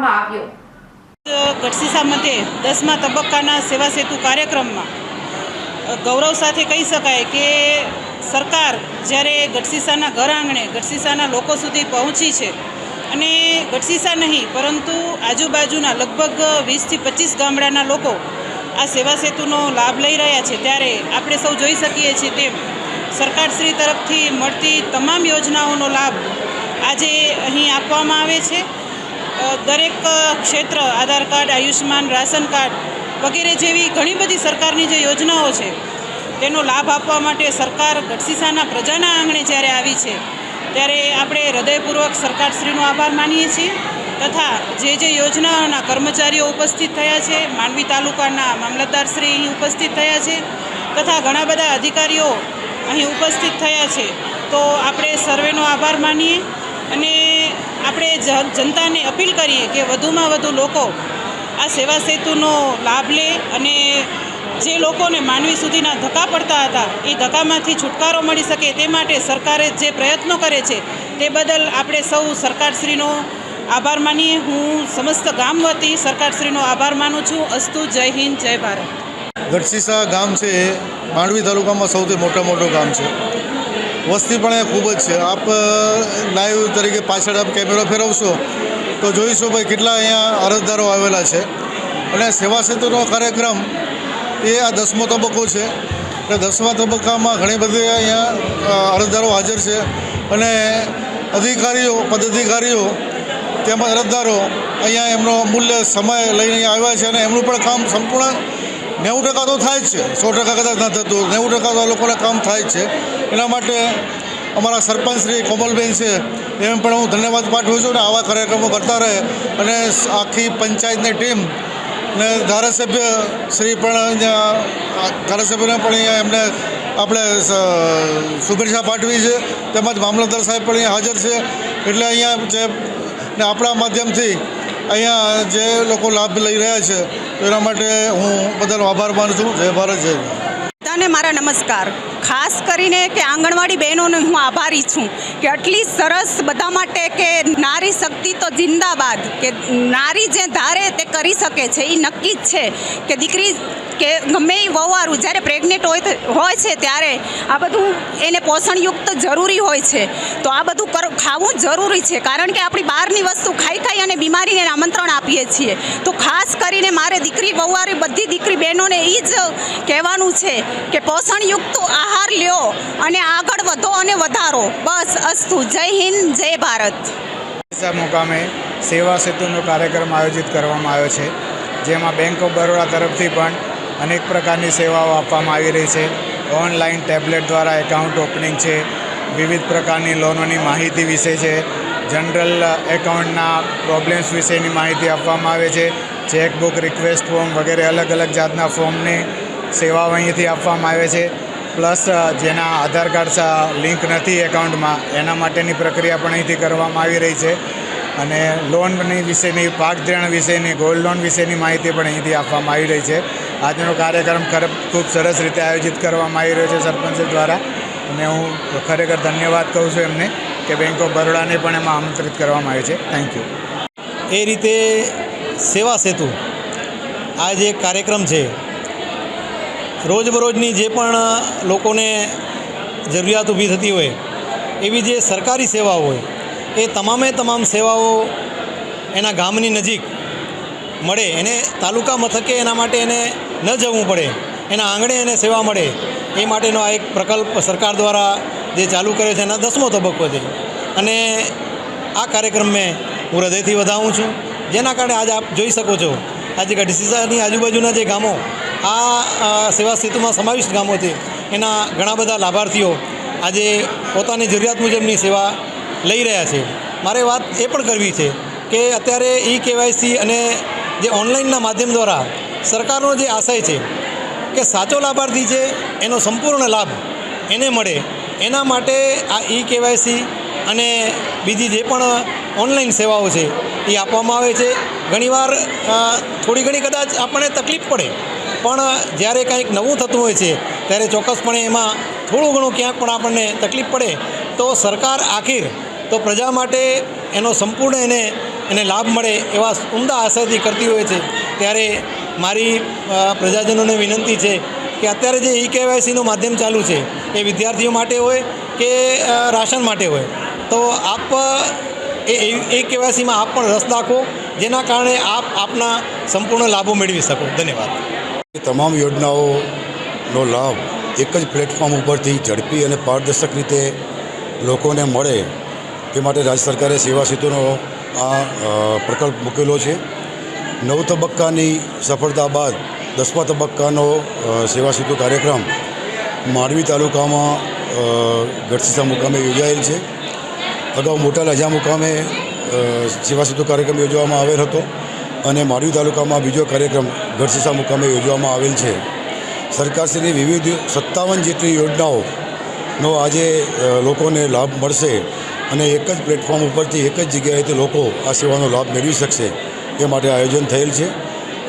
કરવામાં આવ્યો. ગઢસીસા મતે દસમા તબક્કાના સેવા સેતુ કાર્યક્રમમાં ગૌરવ સાથે કહી શકાય કે સરકાર જ્યારે ગઢસીસાના ઘર આંગણે ગઢસીસાના લોકો સુધી પહોંચી છે, અને ગઢસીસા નહીં, પરંતુ આજુબાજુના લગભગ વીસથી પચીસ ગામડાના લોકો આ સેવા સેતુનો લાભ લઈ રહ્યા છે. ત્યારે આપણે સૌ જોઈ શકીએ છીએ તેમ સરકારશ્રી તરફથી મળતી તમામ યોજનાઓનો લાભ આજે અહીં આપવામાં આવે છે. દરેક ક્ષેત્ર, Aadhaar card, Ayushman, ration card વગેરે જેવી ઘણી બધી સરકારની જે યોજનાઓ છે, તેનો લાભ આપવા માટે સરકાર ગઢસીસાના પ્રજાના આંગણે જ્યારે આવી છે, ત્યારે આપણે હૃદયપૂર્વક સરકારશ્રીનો આભાર માનીએ છીએ તથા જે જે યોજનાઓના કર્મચારીઓ ઉપસ્થિત થયા છે, માંડવી તાલુકાના મામલતદારશ્રી અહીં ઉપસ્થિત થયા છે તથા ઘણા બધા અધિકારીઓ અહીં ઉપસ્થિત થયા છે, તો આપણે સર્વેનો આભાર માનીએ અને આપણે જનતાને અપીલ કરીએ કે વધુમાં વધુ લોકો આ સેવા સેતુનો લાભ લે અને જે લોકોને માનવી સુધીના ધક્કા પડતા હતા, એ ધક્કામાંથી છુટકારો મળી શકે તે માટે સરકારે જે પ્રયત્નો કરે છે તે બદલ આપણે સૌ સરકારશ્રીનો આભાર માનીએ. હું સમસ્ત ગામ વતી સરકારશ્રીનો આભાર માનું છું. અસ્તુ, જય હિન્દ, જય ભારત. ગઢસીસા ગામ છે માંડવી તાલુકામાં સૌથી મોટા મોટું ગામ છે. વસ્તી પણ એ ખૂબ જ છે. આપ લાઈવ તરીકે પાછળ આપ કેમેરો ફેરવશો તો જોઈશું ભાઈ કેટલા અહીંયા અરજદારો આવેલા છે. અને સેવા સેતુનો કાર્યક્રમ એ આ દસમો તબક્કો છે. અને દસમા તબક્કામાં ઘણી બધી અહીંયા અરજદારો હાજર છે. અને અધિકારીઓ, પદાધિકારીઓ તેમજ અરજદારો અહીંયા એમનો મૂલ્ય, સમય લઈને આવ્યા છે અને એમનું પણ કામ સંપૂર્ણ નેવું ટકા તો થાય જ છે. સો ટકા કદાચ ન થતું નેવું ટકા તો આ લોકોને કામ થાય જ છે. એના માટે અમારા સરપંચ શ્રી કોમલબેન છે, એમ પણ હું ધન્યવાદ પાઠવું છું ને આવા કાર્યક્રમો કરતા રહે અને આખી પંચાયતની ટીમ ને ધારાસભ્ય શ્રી પણ ધારાસભ્યને પણ અહીંયા એમને આપણે શુભેચ્છા પાઠવી છે. તેમજ મામલતદાર સાહેબ પણ અહીંયા હાજર છે. એટલે અહીંયા જે ને આપણા માધ્યમથી અહીંયા જે લોકો લાભ લઈ રહ્યા છે એના માટે હું બધાનો આભાર માનું છું. જય ભારત જય ભારત. મારા નમસ્કાર. કરીને કે આંગણવાડી બહેનોને હું આભારી છું કે આટલી સરસ બધા માટે કે નારી શક્તિ તો જિંદાબાદ, કે નારી જે ધારે તે કરી શકે છે એ નક્કી જ છે કે દીકરી કે ગમે એ વવારું, જ્યારે પ્રેગ્નેન્ટ હોય હોય છે ત્યારે આ બધું એને પોષણયુક્ત જરૂરી હોય છે. તો આ બધું ખાવું જરૂરી છે. કારણ કે આપણી બહારની વસ્તુ ખાઈ ખાઈ અને બીમારીને આમંત્રણ આપીએ છીએ. તો ખાસ કરીને મારે દીકરી, વહુવારી બધી દીકરી બહેનોને એ જ કહેવાનું છે કે પોષણયુક્ત આહાર લ્યો અને આગળ વધો અને વધારો. બસ, અસ્તુ. જય હિન્દ, જય ભારત. મુકામે સેવા સેતુનો કાર્યક્રમ આયોજિત કરવામાં આવ્યો છે, જેમાં બેંક ઓફ બરોડા તરફથી પણ અનેક પ્રકારની સેવાઓ આપવામાં આવી રહી છે. ઓનલાઈન ટેબ્લેટ દ્વારા એકાઉન્ટ ઓપનિંગ છે વિવિધ પ્રકારની લોનોની માહિતી વિશે છે. જનરલ એકાઉન્ટના પ્રોબ્લેમ્સ વિશેની માહિતી આપવામાં આવે છે. ચેકબુક રિક્વેસ્ટ ફોર્મ વગેરે અલગ અલગ જાતના ફોર્મની સેવાઓ અહીંથી આપવામાં આવે છે. પ્લસ જેના આધાર કાર્ડ લિંક નથી એકાઉન્ટમાં એના માટેની પ્રક્રિયા પણ અહીંથી કરવામાં આવી રહી છે. અને લોનની વિશેની, પાક ધિરાણ વિશેની ગોલ્ડ લોન વિશેની માહિતી પણ અહીંથી આપવામાં આવી રહી છે. આજનો કાર્યક્રમ ખૂબ સરસ રીતે આયોજિત કરવામાં આવી રહ્યો છે સરપંચ દ્વારા. અને હું ખરેખર ધન્યવાદ કહું છું એમને કે બેંક ઓફ બરોડાને પણ એમાં આમંત્રિત કરવામાં આવ્યું છે. થેન્ક યુ એ રીતે સેવા સેતુ આ જે કાર્યક્રમ છે, રોજબરોજની જે પણ લોકોને જરૂરિયાત ઊભી થતી હોય, એવી જે સરકારી સેવાઓ હોય, એ તમામે તમામ સેવાઓ એના ગામની નજીક મળે, એને તાલુકા મથકે એના માટે એને ન જવું પડે, એના આંગણે એને સેવા મળે એ માટેનો આ એક પ્રકલ્પ સરકાર દ્વારા જે ચાલુ કર્યો છે એના દસમો તબક્કો છે. અને આ કાર્યક્રમ મેં હું હૃદયથી વધાવું છું. જેના કારણે આજે આપ જોઈ શકો છો આજે ગઢસીસાની આજુબાજુના જે ગામો, આ સેવા સેતુમાં સમાવિષ્ટ ગામો છે, એના ઘણા બધા લાભાર્થીઓ આજે પોતાની જરૂરિયાત મુજબની સેવા લઈ રહ્યા છે. મારે વાત એ પણ કરવી છે કે અત્યારે ઈ કેવાયસી અને જે ઓનલાઈનના માધ્યમ દ્વારા સરકારનો જે આશય છે કે સાચો લાભાર્થી છે, એનો સંપૂર્ણ લાભ એને મળે. એના માટે આ ઈ કેવાયસી અને બીજી જે પણ ઓનલાઈન સેવાઓ છે, એ આપવામાં આવે છે. ઘણીવાર થોડી ઘણી કદાચ આપણને તકલીફ પડે, પણ જ્યારે કંઈક નવું થતું હોય છે, ત્યારે ચોક્કસપણે એમાં થોડું ઘણું ક્યાંક પણ આપણને તકલીફ પડે. તો સરકાર આખીર, તો પ્રજા માટે એનો સંપૂર્ણ એને એને લાભ મળે એવા ઉમદા આશયથી કરતી હોય છે. ત્યારે મારી પ્રજાજનોને વિનંતી છે કે અત્યારે જે ઈ કેવાયસીનું માધ્યમ ચાલુ છે, એ વિદ્યાર્થીઓ માટે હોય કે રાશન માટે હોય, તો આપ, એ એ કેવાયસીમાં આપ પણ રસ દાખવો, જેના કારણે આપ આપના સંપૂર્ણ લાભો મેળવી શકો. ધન્યવાદ. તમામ યોજનાઓનો લાભ એક જ પ્લેટફોર્મ ઉપરથી ઝડપી અને પારદર્શક રીતે લોકોને મળે, તે માટે રાજ્ય સરકારે સેવા સેતુનો આ પ્રકલ્પ મૂકેલો છે. નવ તબક્કાની સફળતા બાદ દસમા તબક્કાનો સેવા સેતુ કાર્યક્રમ માંડવી તાલુકામાં ગઢસીસા મુકામે યોજાયેલ છે. અગાઉ મોટા લજા મુકામે સેવા સેતુ કાર્યક્રમ યોજવામાં આવેલ હતો અને માંડવી તાલુકામાં બીજો કાર્યક્રમ ગઢસીસા મુકામે યોજવામાં આવેલ છે. સરકારશ્રીની વિવિધ સત્તાવન જેટલી યોજનાઓનો આજે લોકોને લાભ મળશે અને એક જ પ્લેટફોર્મ ઉપરથી એક જ જગ્યાએથી લોકો આ સેવાનો લાભ મેળવી શકશે. એ માટે આયોજન થયેલ છે.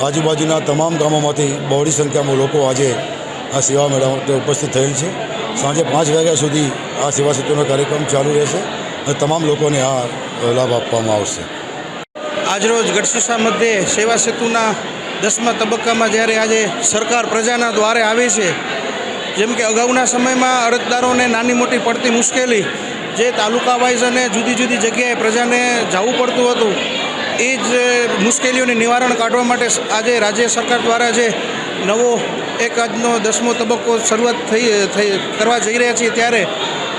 આજુબાજુના તમામ ગામોમાંથી બહોળી સંખ્યામાં લોકો આજે આ સેવા મેળા માટે ઉપસ્થિત થયેલ છે. સાંજે પાંચ વાગ્યા સુધી આ સેવા સેતુનો કાર્યક્રમ ચાલુ રહેશે અને તમામ લોકોને આ લાભ આપવામાં આવશે. આજરોજ ગઢસીસા મધ્યે સેવા સેતુના દસમા તબક્કામાં જ્યારે આજે સરકાર પ્રજાના દ્વારે આવી છે, જેમ કે અગાઉના સમયમાં અરજદારોને નાની મોટી પડતી મુશ્કેલી, જે તાલુકા વાઇઝ અને જુદી જુદી જગ્યાએ પ્રજાને જવું પડતું હતું એ જ મુશ્કેલીઓને નિવારણ કાઢવા માટે આજે રાજ્ય સરકાર દ્વારા જે નવો એક આજનો દસમો તબક્કો શરૂઆત થઈ કરવા જઈ રહ્યા છીએ ત્યારે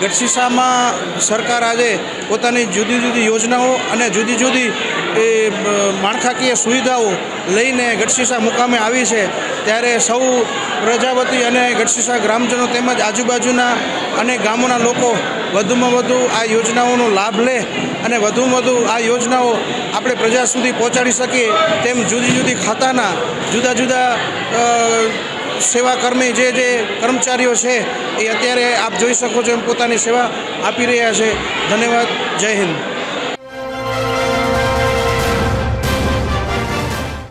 ગઢસીસામાં સરકાર આજે પોતાની જુદી જુદી યોજનાઓ અને જુદી જુદી એ માળખાકીય સુવિધાઓ લઈને ગઢશીસા મુકામે આવી છે. ત્યારે સૌ પ્રજાપતિ અને ગઢશીસા ગ્રામજનો તેમજ આજુબાજુના અને ગામોના લોકો વધુમાં વધુ આ યોજનાઓનો લાભ લે અને વધુમાં વધુ આ યોજનાઓ આપણે પ્રજા સુધી પહોંચાડી શકીએ તેમ જુદી જુદી ખાતાના જુદા જુદા સેવાકર્મી જે જે કર્મચારીઓ છે, એ અત્યારે આપ જોઈ શકો છો એમ પોતાની સેવા આપી રહ્યા છે. ધન્યવાદ. જય હિન્દ.